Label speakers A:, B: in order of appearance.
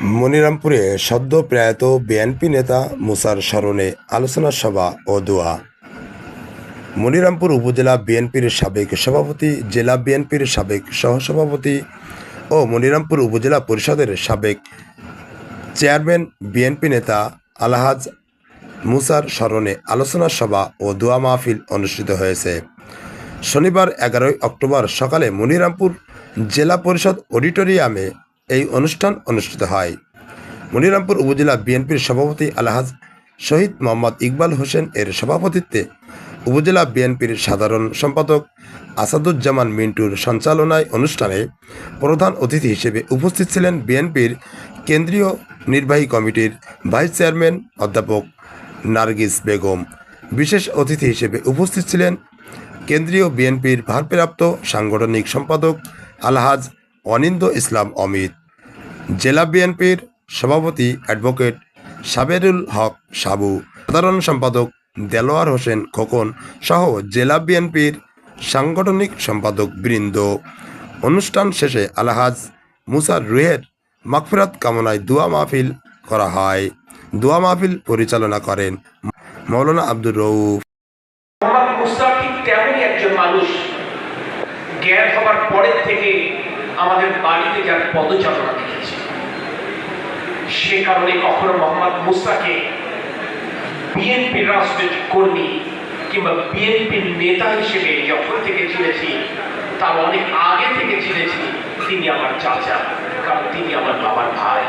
A: মনিরামপুরে সদ্য প্রয়াত বিএনপি নেতা মুসার স্মরণে আলোচনা সভা ও দোয়া। মনিরামপুর উপজেলা বিএনপির সাবেক সভাপতি, জেলা বিএনপির সাবেক সহসভাপতি ও মনিরামপুর উপজেলা পরিষদের সাবেক চেয়ারম্যান বিএনপি নেতা আলহাজ মুসার স্মরণে আলোচনা সভা ও দোয়া মাহফিল অনুষ্ঠিত হয়েছে। শনিবার এগারোই অক্টোবর সকালে মনিরামপুর জেলা পরিষদ অডিটোরিয়ামে এই অনুষ্ঠান অনুষ্ঠিত হয়। মনিরামপুর উপজেলা বিএনপির সভাপতি আলহাজ শহীদ মোহাম্মদ ইকবাল হোসেন এর সভাপতিত্বে উপজেলা বিএনপির সাধারণ সম্পাদক আসাদুজ্জামান মিন্টুর সঞ্চালনায় অনুষ্ঠানে প্রধান অতিথি হিসেবে উপস্থিত ছিলেন বিএনপির কেন্দ্রীয় নির্বাহী কমিটির ভাইস চেয়ারম্যান অধ্যাপক নার্গিস বেগম। বিশেষ অতিথি হিসেবে উপস্থিত ছিলেন কেন্দ্রীয় বিএনপির ভারপ্রাপ্ত সাংগঠনিক সম্পাদক আলহাজ অনিন্দ ইসলাম অমিত। জেলা বিএনপির সভাপতি অ্যাডভোকেট সাবেরুল হক সাবু, সাধারণ সম্পাদক দেলোয়ার হোসেন খোকন সহ জেলা বিএনপির সাংগঠনিক সম্পাদক বৃন্দ। অনুষ্ঠান শেষে আলহাজ মুসার রুহের মাগফিরাত কামনায় দোয়া মাহফিল করা হয়। দোয়া মাহফিল পরিচালনা করেন মৌলানা আব্দুর
B: মানুষ। জ্ঞান হবার পরের থেকে আমাদের বাড়িতে যার পদচারণা দেখেছি। সে কারণে কখনো মোহাম্মদ মুস্তাকে বিএনপির রাজনৈতিক কর্মী কিংবা বিএনপির নেতা হিসেবে যখন থেকে চিনেছি, তার অনেক আগে থেকে চিনেছি, তিনি আমার চাচা, কারণ তিনি আমার বাবার ভাই।